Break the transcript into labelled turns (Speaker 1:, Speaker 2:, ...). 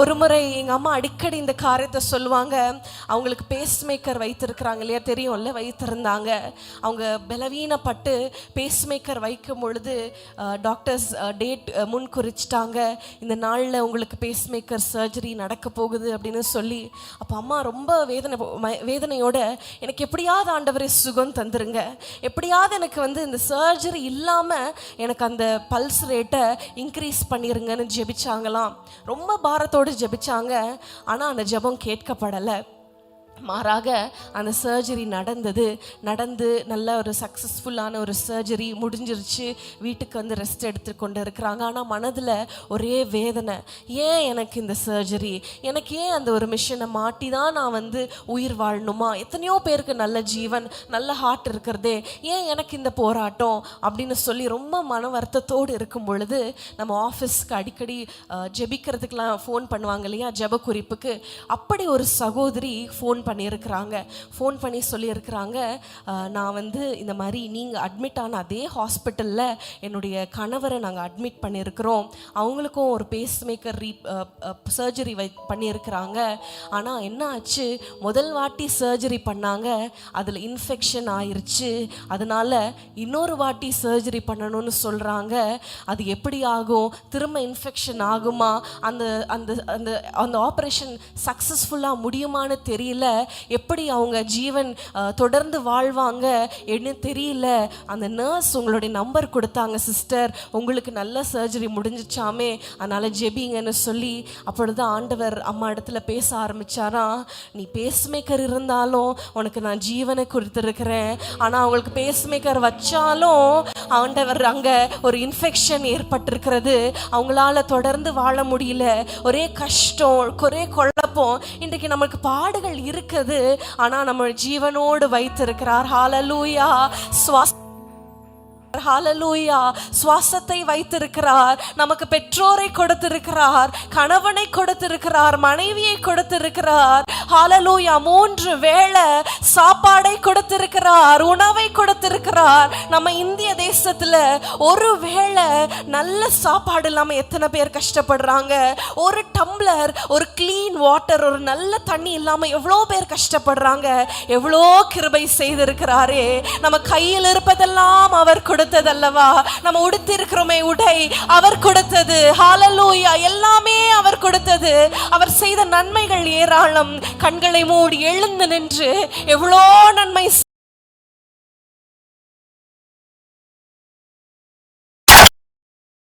Speaker 1: ஒரு முறை எங்கள் அம்மா அடிக்கடி இந்த காரியத்தை சொல்லுவாங்க. அவங்களுக்கு பேஸ் மேக்கர் வைத்திருக்கிறாங்க இல்லையா? தெரியும்ல வைத்திருந்தாங்க. அவங்க பலவீனப்பட்டு பேஸ் மேக்கர் வைக்கும் பொழுது டாக்டர்ஸ் டேட் முன் குறிச்சிட்டாங்க இந்த நாளில் உங்களுக்கு பேஸ் மேக்கர் சர்ஜரி நடக்க போகுது அப்படின்னு சொல்லி அப்போ அம்மா ரொம்ப வேதனை வேதனையோட எனக்கு எப்படியாவது ஆண்டவரே சுகம் தந்துருங்க. எப்படியாவது எனக்கு வந்து இந்த சர்ஜரி இல்லாமல் எனக்கு அந்த பல்ஸ் ரேட்டை இன்க்ரீஸ் பண்ணிடுங்கன்னு ஜெபிச்சாங்களாம். ரொம்ப பாரத்தோட ஜெபிச்சாங்க. ஆனால் அந்த ஜெபம் கேட்கப்படலை. மாறாக அந்த சர்ஜரி நடந்தது. நடந்து நல்ல ஒரு சக்ஸஸ்ஃபுல்லான ஒரு சர்ஜரி முடிஞ்சிருச்சு. வீட்டுக்கு வந்து ரெஸ்ட் எடுத்து கொண்டு இருக்கிறாங்க ஆனால் மனதில் ஒரே வேதனை. ஏன் எனக்கு இந்த சர்ஜரி எனக்கு ஏன் அந்த ஒரு மிஷினை மாட்டி தான் நான் வந்து உயிர் வாழணுமா? எத்தனையோ பேருக்கு நல்ல ஜீவன் நல்ல ஹார்ட் இருக்கிறதே. ஏன் எனக்கு இந்த போராட்டம்? அப்படின்னு சொல்லி ரொம்ப மன வருத்தத்தோடு இருக்கும் பொழுது நம்ம ஆஃபீஸ்க்கு அடிக்கடி ஜெபிக்கிறதுக்கெலாம் ஃபோன் பண்ணுவாங்க இல்லையா? ஜெப குறிப்புக்கு அப்படி ஒரு சகோதரி ஃபோன் பண்ணியிருக்கிறாங்க ஃபோன் பண்ணி சொல்லியிருக்கிறாங்க. நான் வந்து இந்த மாதிரி நீங்கள் அட்மிட் ஆன அதே ஹாஸ்பிட்டலில் என்னுடைய கணவரை நாங்கள் அட்மிட் பண்ணியிருக்கிறோம். அவங்களுக்கும் ஒரு பேஸ் மேக்கர் ரீ சர்ஜரி வை பண்ணியிருக்கிறாங்க. ஆனால் என்ன ஆச்சு? முதல் வாட்டி சர்ஜரி பண்ணாங்க. அதில் இன்ஃபெக்ஷன் ஆயிடுச்சு அதனால இன்னொரு வாட்டி சர்ஜரி பண்ணணும்னு சொல்கிறாங்க அது எப்படி ஆகும்? திரும்ப இன்ஃபெக்ஷன் ஆகுமா? அந்த அந்த அந்த அந்த ஆப்ரேஷன் சக்ஸஸ்ஃபுல்லாக முடியுமான்னு தெரியல. எப்படி அவங்க ஜீவன் தொடர்ந்து வாழ்வாங்க என்ன தெரியல. அந்த நர்ஸ் உங்களுடைய நம்பர் கொடுத்தாங்க சிஸ்டர் உங்களுக்கு நல்ல சர்ஜரி முடிஞ்சிச்சாமே. அதனால் ஜெபிங்கன்னு சொல்லி அப்பொழுது ஆண்டவர் அம்மா இடத்துல பேச ஆரம்பிச்சாராம் நீ பேஸ்மேக்கர் இருந்தாலும் உனக்கு நான் ஜீவனை கொடுத்துருக்குறேன். ஆனால் அவங்களுக்கு பேஸ்மேக்கர் வச்சாலும் ஆண்டவர் அங்கே ஒரு இன்ஃபெக்ஷன் ஏற்பட்டிருக்கிறது. அவங்களால தொடர்ந்து வாழ முடியல. ஒரே கஷ்டம் ஒரே குழப்பம். இன்றைக்கு நமக்கு பாடுகள் இருக்குது. ஆனால் நம்ம ஜீவனோடு வைத்திருக்கிறார். ஹாலலூயா சுவாச ஹாலலூயா சுவாசத்தை வைத்திருக்கிறார். நமக்கு பெற்றோரை கொடுத்திருக்கிறார். கணவனை கொடுத்திருக்கிறார். மனைவியை கொடுத்திருக்கிறார். ஹாலலூயா மூன்று வேளை சாப்பாடை கொடுத்திருக்கிறார். உணவை கொடுத்திருக்கிறார். நம்ம இந்திய தேசத்துல ஒரு வேளை நல்ல சாப்பாடு இல்லாம எத்தனை பேர் கஷ்டப்படுறாங்க? ஒரு டம்ளர் ஒரு கிளீன் வாட்டர் ஒரு நல்ல தண்ணி இல்லாம எவ்வளோ பேர் கஷ்டப்படுறாங்க? எவ்வளோ கிருபை செய்திருக்கிறாரே. நம்ம கையில் இருப்பதெல்லாம் அவர் கொடுத்ததல்லவா? நம்ம உடுத்திருக்கிறோமே உடை அவர் கொடுத்தது. ஹாலலூயா எல்லாமே அவர் கொடுத்தது. அவர் செய்த நன்மைகள் ஏராளம். கண்களை மூடி எழுந்து நின்று எவ்வளோ நன்மை